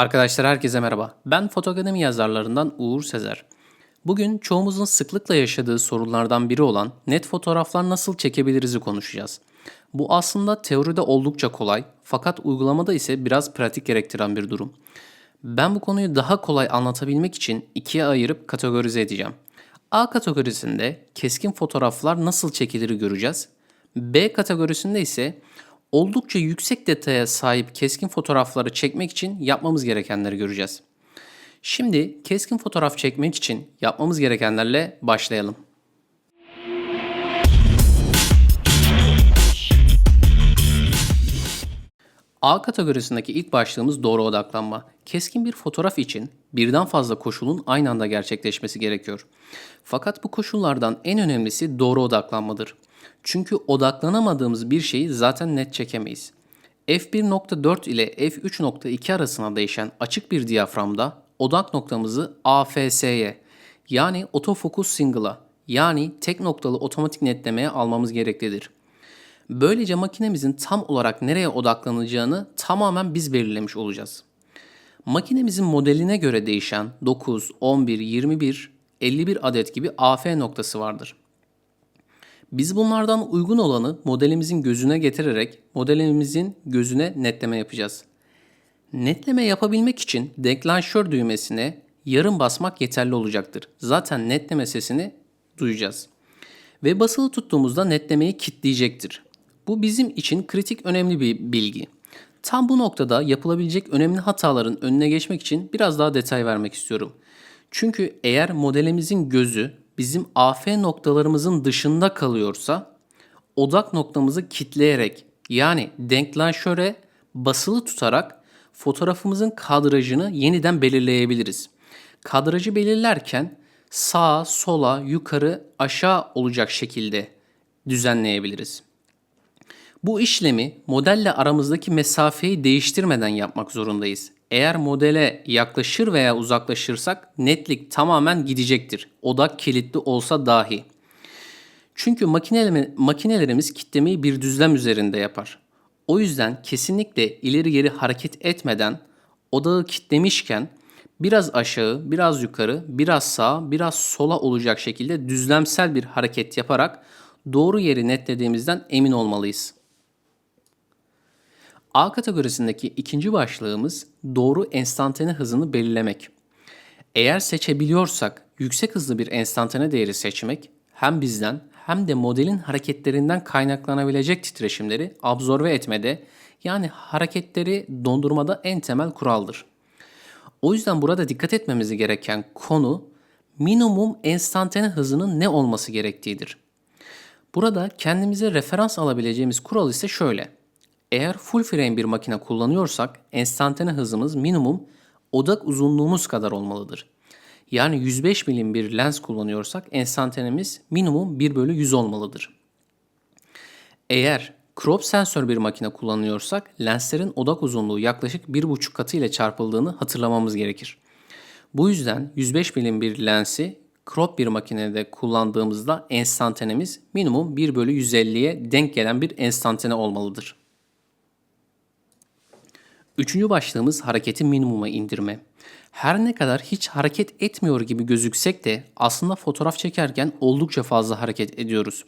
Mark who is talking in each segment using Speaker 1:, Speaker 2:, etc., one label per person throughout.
Speaker 1: Arkadaşlar herkese merhaba. Ben Fotokademi yazarlarından Uğur Sezer. Bugün çoğumuzun sıklıkla yaşadığı sorunlardan biri olan net fotoğraflar nasıl çekebiliriz'i konuşacağız. Bu aslında teoride oldukça kolay fakat uygulamada ise biraz pratik gerektiren bir durum. Ben bu konuyu daha kolay anlatabilmek için ikiye ayırıp kategorize edeceğim. A kategorisinde keskin fotoğraflar nasıl çekilir göreceğiz. B kategorisinde ise oldukça yüksek detaya sahip keskin fotoğrafları çekmek için yapmamız gerekenleri göreceğiz. Şimdi keskin fotoğraf çekmek için yapmamız gerekenlerle başlayalım. A kategorisindeki ilk başlığımız doğru odaklanma. Keskin bir fotoğraf için birden fazla koşulun aynı anda gerçekleşmesi gerekiyor. Fakat bu koşullardan en önemlisi doğru odaklanmadır. Çünkü odaklanamadığımız bir şeyi zaten net çekemeyiz. f1.4 ile f3.2 arasında değişen açık bir diyaframda odak noktamızı AFS'ye yani autofocus single'a yani tek noktalı otomatik netlemeye almamız gereklidir. Böylece makinemizin tam olarak nereye odaklanacağını tamamen biz belirlemiş olacağız. Makinemizin modeline göre değişen 9, 11, 21, 51 adet gibi AF noktası vardır. Biz bunlardan uygun olanı modelimizin gözüne getirerek modelimizin gözüne netleme yapacağız. Netleme yapabilmek için deklanşör düğmesine yarım basmak yeterli olacaktır. Zaten netleme sesini duyacağız. Ve basılı tuttuğumuzda netlemeyi kitleyecektir. Bu bizim için kritik önemli bir bilgi. Tam bu noktada yapılabilecek önemli hataların önüne geçmek için biraz daha detay vermek istiyorum. Çünkü eğer modelimizin gözü bizim AF noktalarımızın dışında kalıyorsa odak noktamızı kitleyerek yani denklanşöre basılı tutarak fotoğrafımızın kadrajını yeniden belirleyebiliriz. Kadrajı belirlerken sağa, sola, yukarı, aşağı olacak şekilde düzenleyebiliriz. Bu işlemi modelle aramızdaki mesafeyi değiştirmeden yapmak zorundayız. Eğer modele yaklaşır veya uzaklaşırsak netlik tamamen gidecektir. Odak kilitli olsa dahi. Çünkü makinelerimiz kitlemeyi bir düzlem üzerinde yapar. O yüzden kesinlikle ileri geri hareket etmeden odağı kitlemişken biraz aşağı, biraz yukarı, biraz sağa, biraz sola olacak şekilde düzlemsel bir hareket yaparak doğru yeri netlediğimizden emin olmalıyız. A kategorisindeki ikinci başlığımız doğru enstantane hızını belirlemek. Eğer seçebiliyorsak yüksek hızlı bir enstantane değeri seçmek hem bizden hem de modelin hareketlerinden kaynaklanabilecek titreşimleri absorbe etmede yani hareketleri dondurmada en temel kuraldır. O yüzden burada dikkat etmemiz gereken konu minimum enstantane hızının ne olması gerektiğidir. Burada kendimize referans alabileceğimiz kural ise şöyle. Eğer full frame bir makine kullanıyorsak enstantane hızımız minimum odak uzunluğumuz kadar olmalıdır. Yani 105 milim bir lens kullanıyorsak enstantanemiz minimum 1 bölü 100 olmalıdır. Eğer crop sensör bir makine kullanıyorsak lenslerin odak uzunluğu yaklaşık 1,5 katı ile çarpıldığını hatırlamamız gerekir. Bu yüzden 105 milim bir lensi crop bir makinede kullandığımızda enstantanemiz minimum 1 bölü 150'ye denk gelen bir enstantane olmalıdır. Üçüncü başlığımız hareketi minimuma indirme. Her ne kadar hiç hareket etmiyor gibi gözüksek de aslında fotoğraf çekerken oldukça fazla hareket ediyoruz.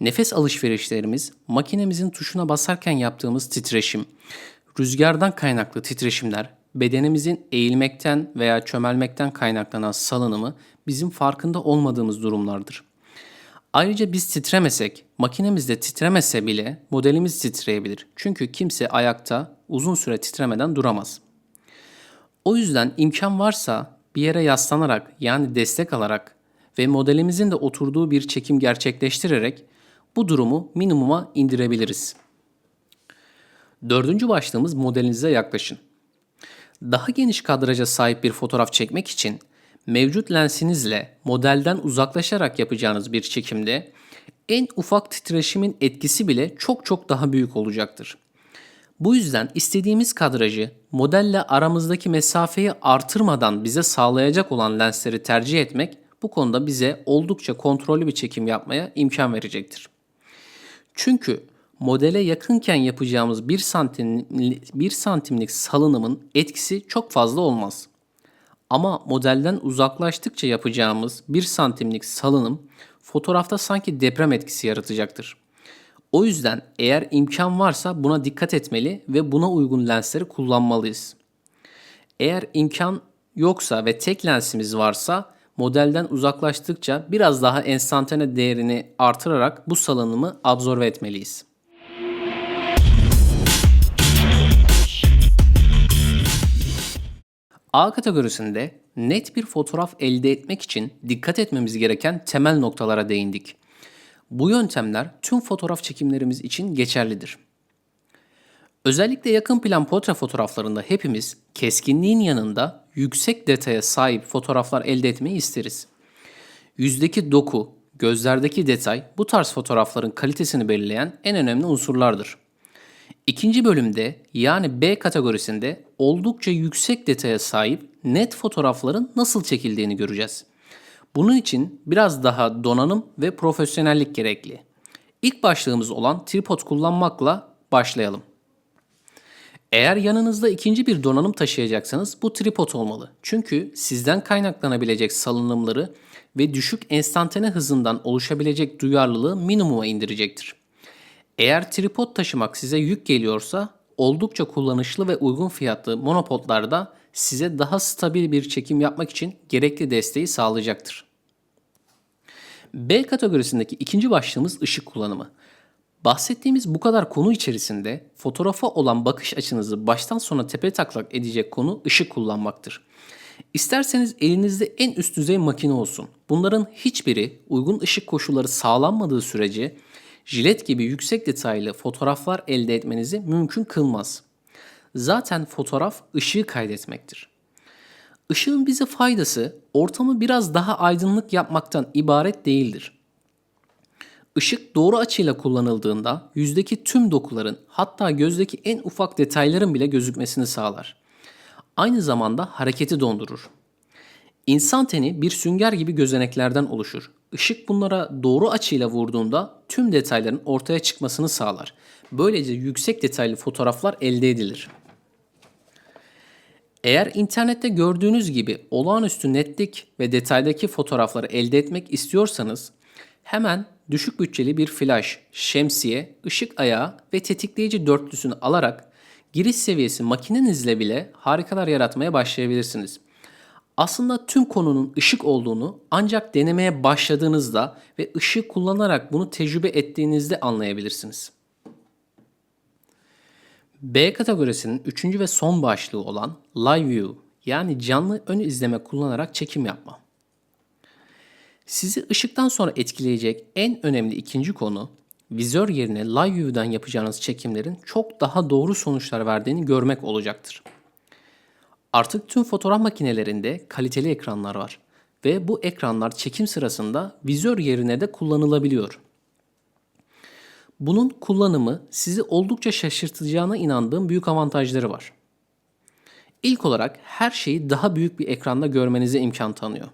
Speaker 1: Nefes alışverişlerimiz, makinemizin tuşuna basarken yaptığımız titreşim, rüzgardan kaynaklı titreşimler, bedenimizin eğilmekten veya çömelmekten kaynaklanan salınımı bizim farkında olmadığımız durumlardır. Ayrıca biz titremesek, makinemiz de titremese bile modelimiz titreyebilir. Çünkü kimse ayakta uzun süre titremeden duramaz. O yüzden imkan varsa bir yere yaslanarak yani destek alarak ve modelimizin de oturduğu bir çekim gerçekleştirerek bu durumu minimuma indirebiliriz. Dördüncü başlığımız modelinize yaklaşın. Daha geniş kadraja sahip bir fotoğraf çekmek için mevcut lensinizle modelden uzaklaşarak yapacağınız bir çekimde en ufak titreşimin etkisi bile çok çok daha büyük olacaktır. Bu yüzden istediğimiz kadrajı modelle aramızdaki mesafeyi artırmadan bize sağlayacak olan lensleri tercih etmek bu konuda bize oldukça kontrollü bir çekim yapmaya imkan verecektir. Çünkü modele yakınken yapacağımız 1 santim, 1 santimlik salınımın etkisi çok fazla olmaz. Ama modelden uzaklaştıkça yapacağımız 1 santimlik salınım fotoğrafta sanki deprem etkisi yaratacaktır. O yüzden eğer imkan varsa buna dikkat etmeli ve buna uygun lensleri kullanmalıyız. Eğer imkan yoksa ve tek lensimiz varsa modelden uzaklaştıkça biraz daha enstantane değerini artırarak bu salınımı absorbe etmeliyiz. A kategorisinde net bir fotoğraf elde etmek için dikkat etmemiz gereken temel noktalara değindik. Bu yöntemler tüm fotoğraf çekimlerimiz için geçerlidir. Özellikle yakın plan portre fotoğraflarında hepimiz keskinliğin yanında yüksek detaya sahip fotoğraflar elde etmeyi isteriz. Yüzdeki doku, gözlerdeki detay bu tarz fotoğrafların kalitesini belirleyen en önemli unsurlardır. İkinci bölümde yani B kategorisinde oldukça yüksek detaya sahip net fotoğrafların nasıl çekildiğini göreceğiz. Bunun için biraz daha donanım ve profesyonellik gerekli. İlk başlığımız olan tripod kullanmakla başlayalım. Eğer yanınızda ikinci bir donanım taşıyacaksanız bu tripod olmalı. Çünkü sizden kaynaklanabilecek salınımları ve düşük enstantane hızından oluşabilecek duyarlılığı minimuma indirecektir. Eğer tripod taşımak size yük geliyorsa oldukça kullanışlı ve uygun fiyatlı monopodlarda size daha stabil bir çekim yapmak için gerekli desteği sağlayacaktır. B kategorisindeki ikinci başlığımız ışık kullanımı. Bahsettiğimiz bu kadar konu içerisinde fotoğrafa olan bakış açınızı baştan sona tepe taklak edecek konu ışık kullanmaktır. İsterseniz elinizde en üst düzey makine olsun. Bunların hiçbiri uygun ışık koşulları sağlanmadığı sürece jilet gibi yüksek detaylı fotoğraflar elde etmenizi mümkün kılmaz. Zaten fotoğraf ışığı kaydetmektir. Işığın bize faydası ortamı biraz daha aydınlık yapmaktan ibaret değildir. Işık doğru açıyla kullanıldığında yüzdeki tüm dokuların hatta gözdeki en ufak detayların bile gözükmesini sağlar. Aynı zamanda hareketi dondurur. İnsan teni bir sünger gibi gözeneklerden oluşur. Işık bunlara doğru açıyla vurduğunda tüm detayların ortaya çıkmasını sağlar. Böylece yüksek detaylı fotoğraflar elde edilir. Eğer internette gördüğünüz gibi olağanüstü netlik ve detaydaki fotoğrafları elde etmek istiyorsanız hemen düşük bütçeli bir flash, şemsiye, ışık ayağı ve tetikleyici dörtlüsünü alarak giriş seviyesi makinenizle bile harikalar yaratmaya başlayabilirsiniz. Aslında tüm konunun ışık olduğunu ancak denemeye başladığınızda ve ışık kullanarak bunu tecrübe ettiğinizde anlayabilirsiniz. B kategorisinin üçüncü ve son başlığı olan Live View yani canlı ön izleme kullanarak çekim yapma. Sizi ışıktan sonra etkileyecek en önemli ikinci konu vizör yerine Live View'dan yapacağınız çekimlerin çok daha doğru sonuçlar verdiğini görmek olacaktır. Artık tüm fotoğraf makinelerinde kaliteli ekranlar var ve bu ekranlar çekim sırasında vizör yerine de kullanılabiliyor. Bunun kullanımı sizi oldukça şaşırtacağına inandığım büyük avantajları var. İlk olarak her şeyi daha büyük bir ekranda görmenize imkan tanıyor.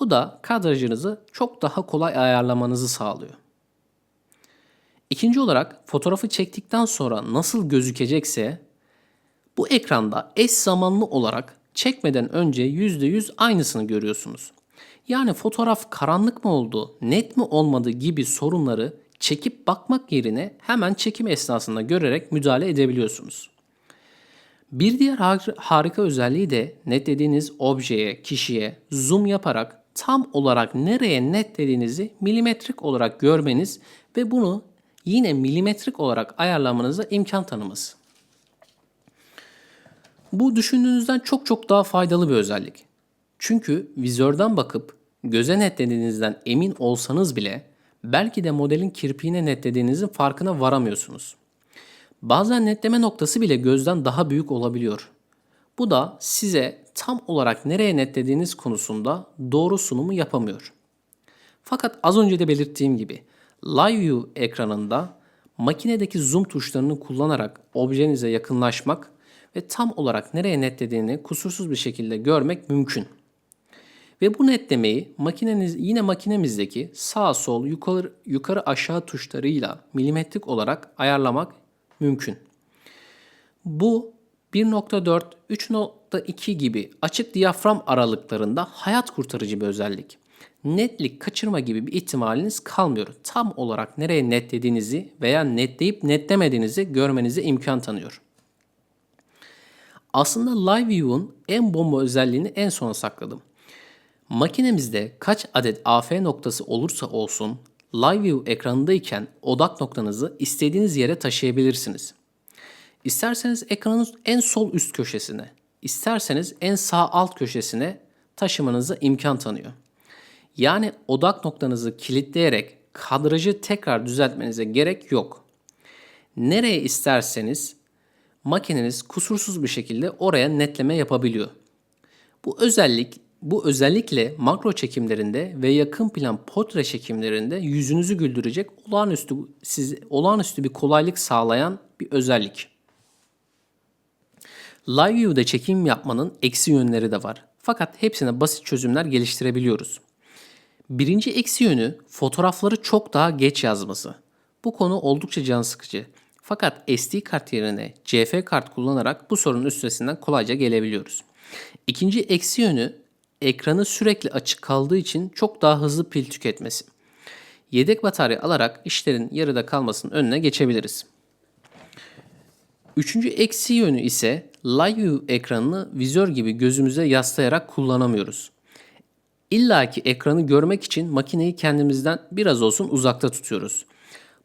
Speaker 1: Bu da kadrajınızı çok daha kolay ayarlamanızı sağlıyor. İkinci olarak fotoğrafı çektikten sonra nasıl gözükecekse bu ekranda eş zamanlı olarak çekmeden önce %100 aynısını görüyorsunuz. Yani fotoğraf karanlık mı oldu, net mi olmadı gibi sorunları çekip bakmak yerine hemen çekim esnasında görerek müdahale edebiliyorsunuz. Bir diğer harika özelliği de netlediğiniz objeye, kişiye zoom yaparak tam olarak nereye netlediğinizi milimetrik olarak görmeniz ve bunu yine milimetrik olarak ayarlamanıza imkan tanıması. Bu düşündüğünüzden çok çok daha faydalı bir özellik. Çünkü vizörden bakıp göze netlediğinizden emin olsanız bile belki de modelin kirpiğine netlediğinizin farkına varamıyorsunuz. Bazen netleme noktası bile gözden daha büyük olabiliyor. Bu da size tam olarak nereye netlediğiniz konusunda doğru sunumu yapamıyor. Fakat az önce de belirttiğim gibi Live View ekranında makinedeki zoom tuşlarını kullanarak objenize yakınlaşmak ve tam olarak nereye netlediğini kusursuz bir şekilde görmek mümkün. Ve bu netlemeyi makineniz yine makinemizdeki sağ sol yukarı yukarı aşağı tuşlarıyla milimetrik olarak ayarlamak mümkün. Bu 1.4, 3.2 gibi açık diyafram aralıklarında hayat kurtarıcı bir özellik. Netlik kaçırma gibi bir ihtimaliniz kalmıyor. Tam olarak nereye netlediğinizi veya netleyip netlemediğinizi görmenize imkan tanıyor. Aslında Live View'un en bomba özelliğini en sona sakladım. Makinemizde kaç adet AF noktası olursa olsun Live View ekranındayken odak noktanızı istediğiniz yere taşıyabilirsiniz. İsterseniz ekranın en sol üst köşesine, isterseniz en sağ alt köşesine taşımanıza imkan tanıyor. Yani odak noktanızı kilitleyerek kadrajı tekrar düzeltmenize gerek yok. Nereye isterseniz makineniz kusursuz bir şekilde oraya netleme yapabiliyor. Bu özellik bu özellikle makro çekimlerinde ve yakın plan portre çekimlerinde yüzünüzü güldürecek olağanüstü siz olağanüstü bir kolaylık sağlayan bir özellik. Live View'de çekim yapmanın eksi yönleri de var. Fakat hepsine basit çözümler geliştirebiliyoruz. Birinci eksi yönü fotoğrafları çok daha geç yazması. Bu konu oldukça can sıkıcı. Fakat SD kart yerine CF kart kullanarak bu sorunun üstesinden kolayca gelebiliyoruz. İkinci eksi yönü ekranı sürekli açık kaldığı için çok daha hızlı pil tüketmesi. Yedek batarya alarak işlerin yarıda kalmasının önüne geçebiliriz. Üçüncü eksi yönü ise Live View ekranını vizör gibi gözümüze yaslayarak kullanamıyoruz. İlla ki ekranı görmek için makineyi kendimizden biraz olsun uzakta tutuyoruz.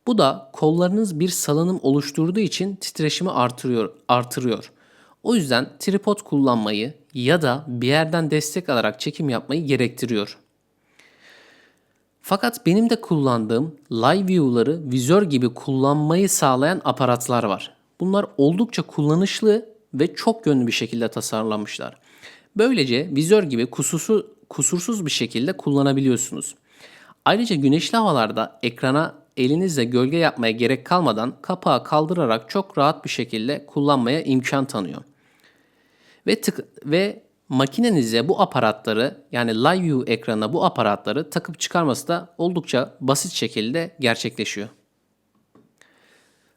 Speaker 1: Bu da kollarınız bir salınım oluşturduğu için titreşimi artırıyor. artırıyor. O yüzden tripod kullanmayı ya da bir yerden destek alarak çekim yapmayı gerektiriyor. Fakat benim de kullandığım live view'ları vizör gibi kullanmayı sağlayan aparatlar var. Bunlar oldukça kullanışlı ve çok yönlü bir şekilde tasarlanmışlar. Böylece vizör gibi kusursuz, kusursuz bir şekilde kullanabiliyorsunuz. Ayrıca güneşli havalarda ekrana elinizle gölge yapmaya gerek kalmadan kapağı kaldırarak çok rahat bir şekilde kullanmaya imkan tanıyor. Ve tık ve makinenize bu aparatları yani Live View ekranına bu aparatları takıp çıkarması da oldukça basit şekilde gerçekleşiyor.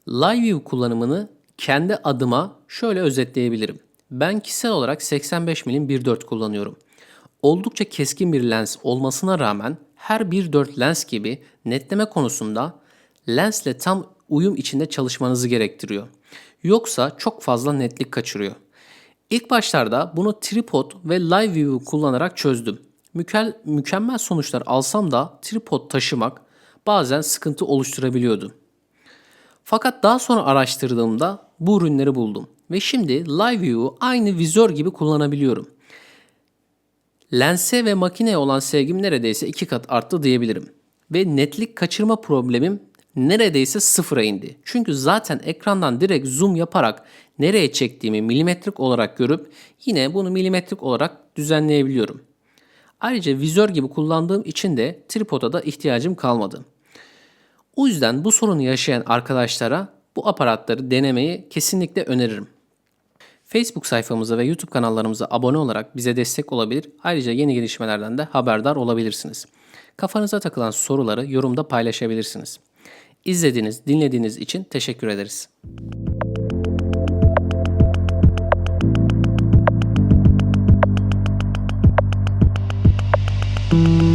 Speaker 1: Live View kullanımını kendi adıma şöyle özetleyebilirim. Ben kişisel olarak 85 mm 1.4 kullanıyorum. Oldukça keskin bir lens olmasına rağmen her 1.4 lens gibi netleme konusunda lensle tam uyum içinde çalışmanızı gerektiriyor. Yoksa çok fazla netlik kaçırıyor. İlk başlarda bunu tripod ve live view kullanarak çözdüm. Mükel, mükemmel sonuçlar alsam da tripod taşımak bazen sıkıntı oluşturabiliyordu. Fakat daha sonra araştırdığımda bu ürünleri buldum ve şimdi live view'u aynı vizör gibi kullanabiliyorum. Lense ve makineye olan sevgim neredeyse iki kat arttı diyebilirim. Ve netlik kaçırma problemim neredeyse sıfıra indi. Çünkü zaten ekrandan direkt zoom yaparak nereye çektiğimi milimetrik olarak görüp yine bunu milimetrik olarak düzenleyebiliyorum. Ayrıca vizör gibi kullandığım için de tripoda da ihtiyacım kalmadı. O yüzden bu sorunu yaşayan arkadaşlara bu aparatları denemeyi kesinlikle öneririm. Facebook sayfamıza ve YouTube kanallarımıza abone olarak bize destek olabilir. Ayrıca yeni gelişmelerden de haberdar olabilirsiniz. Kafanıza takılan soruları yorumda paylaşabilirsiniz. İzlediğiniz, dinlediğiniz için teşekkür ederiz. Müzik